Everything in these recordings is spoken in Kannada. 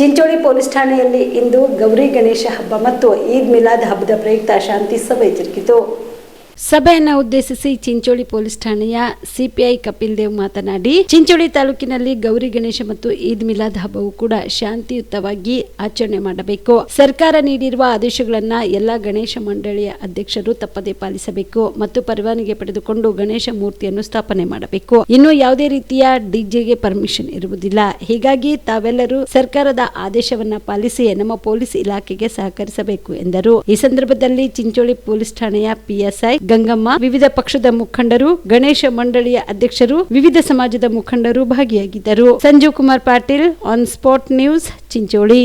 ಚಿಂಚೋಳಿ ಪೊಲೀಸ್ ಠಾಣೆಯಲ್ಲಿ ಇಂದು ಗೌರಿ ಗಣೇಶ ಹಬ್ಬ ಮತ್ತು ಈದ್ ಮಿಲಾದ್ ಹಬ್ಬದ ಪ್ರಯುಕ್ತ ಶಾಂತಿ ಸಭೆ ಜರುಗಿತು. ಸಭೆಯನ್ನು ಉದ್ದೇಶಿಸಿ ಚಿಂಚೋಳಿ ಪೊಲೀಸ್ ಠಾಣೆಯ ಸಿಪಿಐ ಕಪಿಲ್ ದೇವ್ ಮಾತನಾಡಿ, ಚಿಂಚೋಳಿ ತಾಲೂಕಿನಲ್ಲಿ ಗೌರಿ ಗಣೇಶ ಮತ್ತು ಈದ್ ಮಿಲಾದ್ ಹಬ್ಬವು ಕೂಡ ಶಾಂತಿಯುತವಾಗಿ ಆಚರಣೆ ಮಾಡಬೇಕು. ಸರ್ಕಾರ ನೀಡಿರುವ ಆದೇಶಗಳನ್ನ ಎಲ್ಲಾ ಗಣೇಶ ಮಂಡಳಿಯ ಅಧ್ಯಕ್ಷರು ತಪ್ಪದೇ ಪಾಲಿಸಬೇಕು ಮತ್ತು ಪರವಾನಿಗೆ ಪಡೆದುಕೊಂಡು ಗಣೇಶ ಮೂರ್ತಿಯನ್ನು ಸ್ಥಾಪನೆ ಮಾಡಬೇಕು. ಇನ್ನು ಯಾವುದೇ ರೀತಿಯ ಡಿಜೆಗೆ ಪರ್ಮಿಷನ್ ಇರುವುದಿಲ್ಲ. ಹೀಗಾಗಿ ತಾವೆಲ್ಲರೂ ಸರ್ಕಾರದ ಆದೇಶವನ್ನ ಪಾಲಿಸಿ ನಮ್ಮ ಪೊಲೀಸ್ ಇಲಾಖೆಗೆ ಸಹಕರಿಸಬೇಕು ಎಂದರು. ಈ ಸಂದರ್ಭದಲ್ಲಿ ಚಿಂಚೋಳಿ ಪೊಲೀಸ್ ಠಾಣೆಯ ಪಿಎಸ್ಐ ಗಂಗಮ್ಮ, ವಿವಿಧ ಪಕ್ಷದ ಮುಖಂಡರು, ಗಣೇಶ ಮಂಡಳಿಯ ಅಧ್ಯಕ್ಷರು, ವಿವಿಧ ಸಮಾಜದ ಮುಖಂಡರು ಭಾಗಿಯಾಗಿದ್ದರು. Sanjeev Kumar Patil on spot news Chincholi.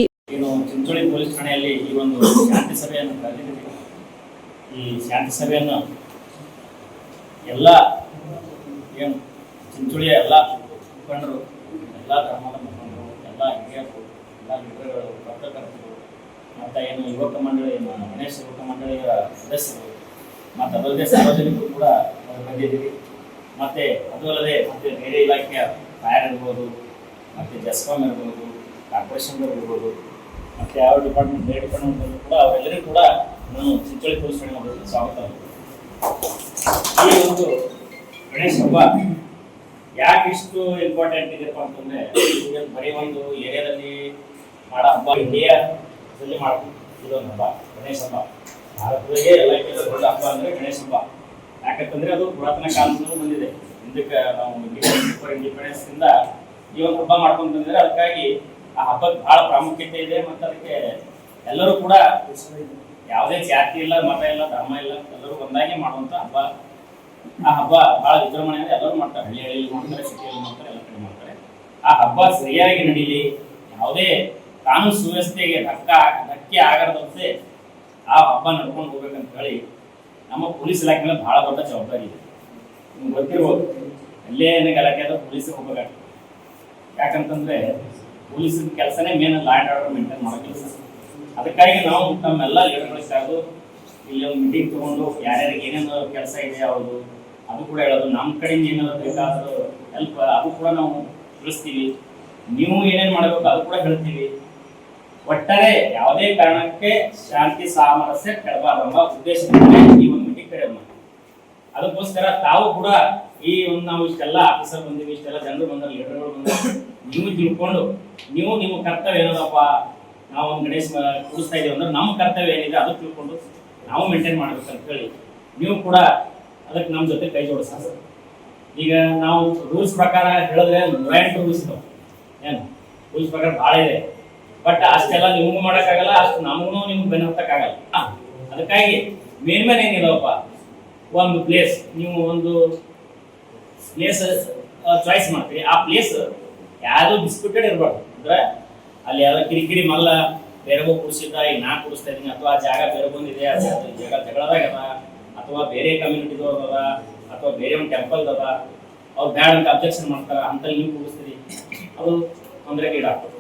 Chincholi police ಠಾಣೆಯಲ್ಲಿ ಈ ಒಂದು ಶಾಂತಿ ಸಭೆಯನ್ನು ಈ ಶಾಂತಿ ಸಭೆಯನ್ನು ಎಲ್ಲ ಏನು, ಚಿಂಚೋಳಿಯ ಎಲ್ಲ ಮುಖಂಡರು, ಎಲ್ಲ ಧರ್ಮದ ಮುಖಂಡರು, ಎಲ್ಲ ಹಿರಿಯರು ಎಲ್ಲ ಲೀಡರ್ಗಳು ಪತ್ರಕರ್ತರು, ಮತ್ತು ಏನು ಯುವಕ ಮಂಡಳಿ ಗಣೇಶ ಯುವಕ ಮಂಡಳಿಯ ಸದಸ್ಯರು ಮತ್ತು ಅದಲ್ಲದೆ ಸಾರ್ವಜನಿಕರು ಕೂಡ ಬಂದಿದ್ದೀವಿ ಮತ್ತು ಅದು ಅಲ್ಲದೆ ಮತ್ತು ಬೇರೆ ಇಲಾಖೆಯ ಫೈರ್ ಇರ್ಬೋದು, ಮತ್ತು ಜಸ್ಕಾಮ್ ಇರ್ಬೋದು ಕಾರ್ಪೊರೇಷನ್ ಇರ್ಬೋದು, ಮತ್ತು ಯಾವ ಡಿಪಾರ್ಟ್ಮೆಂಟ್ ಬೇರೆ ಡಿಪಾರ್ಟ್ಮೆಂಟ್ ಕೂಡ ಅವರೆಲ್ಲರಿಗೂ ಕೂಡ ನಾನು ಚಿಂಚೋಳಿ ಪೊಲೀಸ್ ಠಾಣೆ ಮಾಡೋದು ಸ್ವಾಗತ ಈ ಒಂದು ಗಣೇಶ ಹಬ್ಬ ಯಾಕೆ ಇಷ್ಟು ಇಂಪಾರ್ಟೆಂಟ್ ಇದೆಪ್ಪ ಅಂತಂದರೆ ಈಗ ಬರೀ ಒಂದು ಏರಿಯಾದಲ್ಲಿ ಮಾಡೋ ಹಬ್ಬ, ಇಂಡಿಯಾದಲ್ಲಿ ಮಾಡ್ತೀವಿ ಇದೊಂದು ಹಬ್ಬ, ಗಣೇಶ ಹಬ್ಬ. ಭಾರತದಾಗೆ ಎಲ್ಲಕ್ಕಿಂತ ದೊಡ್ಡ ಹಬ್ಬ ಅಂದ್ರೆ ಗಣೇಶ ಹಬ್ಬ. ಯಾಕಂತಂದ್ರೆ ಅದು ಪುರಾತನ ಕಾಲದಿಂದ ಬಂದಿದೆ. ಹಿಂದಕ್ಕೆ ನಾವು ಇಂಡಿಪೆಂಡೆನ್ಸ್ ಇಂದ ಈ ಒಂದು ಹಬ್ಬ ಮಾಡ್ಕೊಂತಂದ್ರೆ ಅದಕ್ಕಾಗಿ ಆ ಹಬ್ಬಕ್ಕೆ ಬಹಳ ಪ್ರಾಮುಖ್ಯತೆ ಇದೆ ಮತ್ತೆ ಅದಕ್ಕೆ ಎಲ್ಲರೂ ಕೂಡ ಯಾವುದೇ ಜಾತಿ ಇಲ್ಲ, ಮತ ಇಲ್ಲ, ಧರ್ಮ ಇಲ್ಲ ಎಲ್ಲರೂ ಒಂದಾಗಿ ಮಾಡುವಂತ ಹಬ್ಬ. ಆ ಹಬ್ಬ ಬಹಳ ಅಂದ್ರೆ ಎಲ್ಲರೂ ಮಾಡ್ತಾರೆ. ಹಳ್ಳಿ ಹಳ್ಳಿಯಲ್ಲಿ ಮಾಡ್ತಾರೆ, ಸಿಟಿಯಲ್ಲಿ ಮಾಡ್ತಾರೆ, ಎಲ್ಲ ಕಡೆ ಮಾಡ್ತಾರೆ. ಆ ಹಬ್ಬ ಸರಿಯಾಗಿ ನಡೀಲಿ. ಯಾವುದೇ ಕಾನೂನು ಸುವ್ಯವಸ್ಥೆಗೆ ಧಕ್ಕ, ಧಕ್ಕೆ ಆಗದಂತೆ ಆ ಹಬ್ಬ ನಡ್ಕೊಂಡು ಹೋಗ್ಬೇಕಂತ ಹೇಳಿ ನಮ್ಮ ಪೊಲೀಸ್ ಇಲಾಖೆ ಮೇಲೆ ಬಹಳ ದೊಡ್ಡ ಜವಾಬ್ದಾರಿ ಇದೆ. ನಿಮ್ಗೆ ಗೊತ್ತಿರ್ಬೋದು, ಅಲ್ಲೇ ಏನೇ ಇಲಾಖೆ ಅದ ಪೊಲೀಸ್ ಹೋಗ್ಬೇಕಾಗ್ತದೆ. ಯಾಕಂತಂದ್ರೆ ಪೊಲೀಸ್ ಕೆಲಸನೇ ಮೇನ್ ಲಾ ಆರ್ಡರ್ ಮೇಂಟೈನ್ ಮಾಡೋ ಕೆಲಸ. ಅದಕ್ಕಾಗಿ ನಾವು ತಮ್ಮೆಲ್ಲ ಲೀಡರ್ಗಳಿಗೆ ಕರೆದು ಇಲ್ಲಿ ಒಂದು ಮೀಟಿಂಗ್ ತಗೊಂಡು ಯಾರ್ಯಾರಿಗೆ ಏನೇನು ಕೆಲಸ ಇದೆ ಅವರು ಅದು ಕೂಡ ಹೇಳೋದು ನಮ್ಮ ಕಡೆಯಿಂದ ಏನಾದ್ರು ಬೇಕಾದರೂ ಹೆಲ್ಪ್ ಅದು ಕೂಡ ನಾವು ತಿಳಿಸ್ತೀವಿ. ನೀವು ಏನೇನು ಮಾಡಬೇಕು ಅದು ಕೂಡ ಹೇಳ್ತೀವಿ. ಒಟ್ಟಾರೆ ಯಾವುದೇ ಕಾರಣಕ್ಕೆ ಶಾಂತಿ, ಸಾಮರಸ್ಯ ಕೆಡಬಾರ್ದೆಂಬ ಉದ್ದೇಶದಿಂದ ಈ ಒಂದು ಮೀಟಿಂಗ್ ಕರೆ ಮಾಡಿ ಅದಕ್ಕೋಸ್ಕರ ತಾವು ಕೂಡ ಈ ಒಂದು ನಾವು ಇಷ್ಟೆಲ್ಲ ಆಫೀಸರ್ ಬಂದಿವಿ, ಇಷ್ಟೆಲ್ಲ ಜನರು ಬಂದ್ರೆ ಲೀಡರ್ಗಳು ಬಂದ್ರೆ, ನೀವು ತಿಳ್ಕೊಂಡು, ನೀವು ನಿಮ್ಮ ಕರ್ತವ್ಯ ಏನದಪ್ಪ, ನಾವು ಒಂದು ಗಣೇಶ ಕೂಡಿಸ್ತಾ ಇದೀವಿ ಅಂದ್ರೆ ನಮ್ಮ ಕರ್ತವ್ಯ ಏನಿದೆ ಅದು ತಿಳ್ಕೊಂಡು ನಾವು ಮೇಂಟೈನ್ ಅಂತ ಹೇಳಿ, ನೀವು ಕೂಡ ಅದಕ್ಕೆ ನಮ್ಮ ಜೊತೆ ಕೈ ಜೋಡಿಸ. ಈಗ ನಾವು ರೂಲ್ಸ್ ಪ್ರಕಾರ ಹೇಳಿದ್ರೆ ನೂರ ರೂಲ್ಸ್ ಏನು? ರೂಲ್ಸ್ ಪ್ರಕಾರ ಭಾಳ ಇದೆ. ಬಟ್ ಅಷ್ಟೆಲ್ಲ ನಿಮಗೂ ಮಾಡೋಕ್ಕಾಗಲ್ಲ, ಅಷ್ಟು ನಮಗೂ ನಿಮ್ಗೆ ಬೆನ್ನತ್ತಕ್ಕಾಗಲ್ಲ ಅದಕ್ಕಾಗಿ ಮೇನ್ ಮೇಲೆ ಏನಿಲ್ಲಪ್ಪ ಒಂದು ಪ್ಲೇಸ್ ನೀವು ಒಂದು ಪ್ಲೇಸ್ ಚಾಯ್ಸ್ ಮಾಡ್ತೀರಿ. ಆ ಪ್ಲೇಸ್ ಯಾರು ಡಿಸ್ಪ್ಯೂಟೆಡ್ ಇರಬಾರ್ದು. ಅಂದ್ರೆ ಅಲ್ಲಿ ಯಾರೋ ಕಿರಿಕಿರಿ ಮಲ್ಲ ಬೇರೆ ಕುಡಿಸಿದ್ದ ಈಗ ನಾ ಕುಡಿಸ್ತಾ ಇದ್ದೀನಿ ಅಥವಾ ಆ ಜಾಗ ಬೇರೆ ಬಂದಿದೆ, ಆ ಜಾಗ ಅದ, ಅಥವಾ ಬೇರೆ ಕಮ್ಯುನಿಟಿದವ್ರು ಅದ, ಅಥವಾ ಬೇರೆ ಒಂದು ಟೆಂಪಲ್ ಅದ. ಅವ್ರು ಬ್ಯಾಡ ಅಂತ ಅಬ್ಜೆಕ್ಷನ್ ಮಾಡ್ತಾರ ಅಂತ ನೀವು ಕುಡಿಸ್ತೀರಿ ಅದು ತೊಂದರೆಗೆ ಈಡಾಗ್ತದೆ ಅದು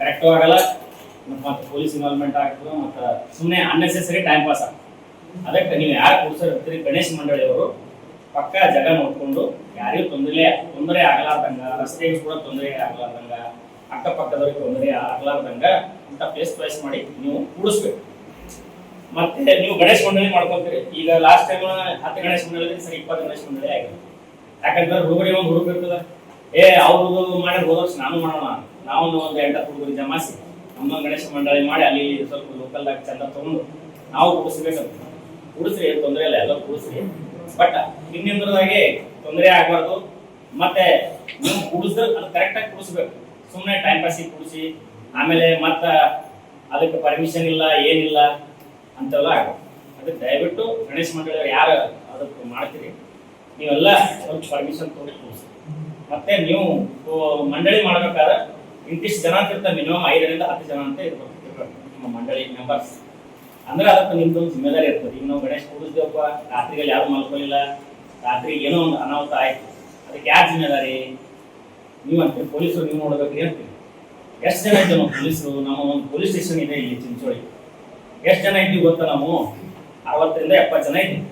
ಕರೆಕ್ಟು ಆಗಲ್ಲ. ಮತ್ತು ಪೊಲೀಸ್ ಇನ್ವಾಲ್ವ್ಮೆಂಟ್ ಆಗ್ತದೆ, ಮತ್ತು ಸುಮ್ಮನೆ ಅನ್ನೆಸೆಸರಿ ಟೈಮ್ ಪಾಸ್ ಆಗ್ತದೆ. ಅದಕ್ಕೆ ನೀವು ಯಾರು ಕೂಡಿಸಿರ್ತೀರಿ ಗಣೇಶ್ ಮಂಡಳಿಯವರು ಪಕ್ಕ ಜಾಗ ನೋಡ್ಕೊಂಡು, ಯಾರಿಗೂ ತೊಂದರೆ ತೊಂದರೆ ಆಗಲಾರ್ದಂಗ, ರಸ್ತೆಗೆ ಕೂಡ ತೊಂದರೆ ಆಗಲಾರ್ದಂಗ, ಅಕ್ಕಪಕ್ಕದವ್ರಿಗೆ ತೊಂದರೆ ಆಗಲಾರ್ದಂಗ ಅಂತ ಪ್ಲೇಸ್ ಚಾಯ್ಸ್ ಮಾಡಿ ನೀವು ಕೂಡಿಸ್ಬೇಕು. ಮತ್ತೆ ನೀವು ಗಣೇಶ್ ಮಂಡಳಿ ಮಾಡ್ಕೊಂತೀರಿ. ಈಗ ಲಾಸ್ಟ್ ಟೈಮ್ ಹತ್ತು ಗಣೇಶ್ ಮಂಡಳಿ ಸರಿ, ಇಪ್ಪತ್ತು ಗಣೇಶ್ ಮಂಡಳಿ ಆಗಿದೆ ಯಾಕಂದ್ರೆ ಹುಡುಗರಿಗೆ ಒಂದು ಹುಡುಗ ಇರ್ತದ. ಏ ಅವ್ರದ್ದು ಮಾಡಿ ಹೋದ ವರ್ಷ ನಾನು ಮಾಡೋಣ ನಾವು ಒಂದು ಎಂಟು ಹುಡುಗರು ಜಮಾಸಿ ನಮ್ಮ ಗಣೇಶ ಮಂಡಳಿ ಮಾಡಿ ಅಲ್ಲಿ ಸ್ವಲ್ಪ ಲೋಕಲ್ದಾಗ ಚಂದ ತಗೊಂಡು ನಾವು ಕೂಡಿಸ್ಬೇಕಂತ ಕೂಡಿಸ್ರಿ ತೊಂದರೆ ಇಲ್ಲ, ಎಲ್ಲ ಕೂಡಿಸ್ರಿ. ಬಟ್ ಹಿಂದಿಂದ್ರದಾಗೆ ತೊಂದರೆ ಆಗಬಾರ್ದು. ಮತ್ತೆ ನೀವು ಕೂಡಿಸಿದ್ರೆ ಅದು ಕರೆಕ್ಟಾಗಿ ಕೂಡಿಸ್ಬೇಕು. ಸುಮ್ಮನೆ ಟೈಮ್ ಪಾಸಿಗೆ ಕೂಡಿಸಿ, ಆಮೇಲೆ ಮತ್ತೆ ಅದಕ್ಕೆ ಪರ್ಮಿಷನ್ ಇಲ್ಲ, ಏನಿಲ್ಲ, ಅಂತೆಲ್ಲ ಆಗುತ್ತೆ ಅದಕ್ಕೆ ದಯವಿಟ್ಟು ಗಣೇಶ ಮಂಡಳಿಯವ್ರು ಯಾರು ಅದಕ್ಕೆ ಮಾಡ್ತೀರಿ, ನೀವೆಲ್ಲ ಸ್ವಲ್ಪ ಪರ್ಮಿಷನ್ ತೊಗೊಂಡು ಕೂಡಿಸಿ ಮತ್ತೆ ನೀವು ಮಂಡಳಿ ಮಾಡ್ಬೇಕಾದ್ರೆ ಇಂತಿಷ್ಟು ಜನ ಅಂತ ಇರ್ತಾರೆ ಮಿನಿಮಮ್ ಐದರಿಂದ ಹತ್ತು ಜನ ಅಂತ ಇರ್ಬೋದು. ನಮ್ಮ ಮಂಡಳಿ ಮೆಂಬರ್ಸ್ ಅಂದ್ರೆ ಅದಕ್ಕೆ ನಿಮ್ದು ಜಿಮ್ಮೆದಾರಿ ಇರ್ತದೆ. ಈಗ ನಾವು ಗಣೇಶ ಕೂಡಿಸ್ದೇವಪ್ಪ ರಾತ್ರಿಗಳು ಯಾರು ಮಲ್ಕೊಳ್ಳಿಲ್ಲ ರಾತ್ರಿ ಏನೋ ಒಂದು ಅನಾಹುತ ಆಯ್ತು. ಅದಕ್ಕೆ ಯಾರು ಜಿಮ್ಮೆದಾರಿ? ನೀವು ಪೊಲೀಸರು ನೀವು ನೋಡ್ಬೇಕು ಅಂತೀರಿ? ಎಷ್ಟು ಜನ ಇದ್ದೀವಿ ನಾವು ಪೊಲೀಸರು? ನಮ್ಮ ಒಂದು ಪೊಲೀಸ್ ಸ್ಟೇಷನ್ ಇದೆ ಇಲ್ಲಿ ಚಿಂಚೋಳಿ. ಎಷ್ಟು ಜನ ಇದ್ದೀವಿ ಗೊತ್ತಾ ನಾವು? ಅರವತ್ತರಿಂದ ಎಪ್ಪತ್ತು ಜನ ಇದ್ದೀವಿ.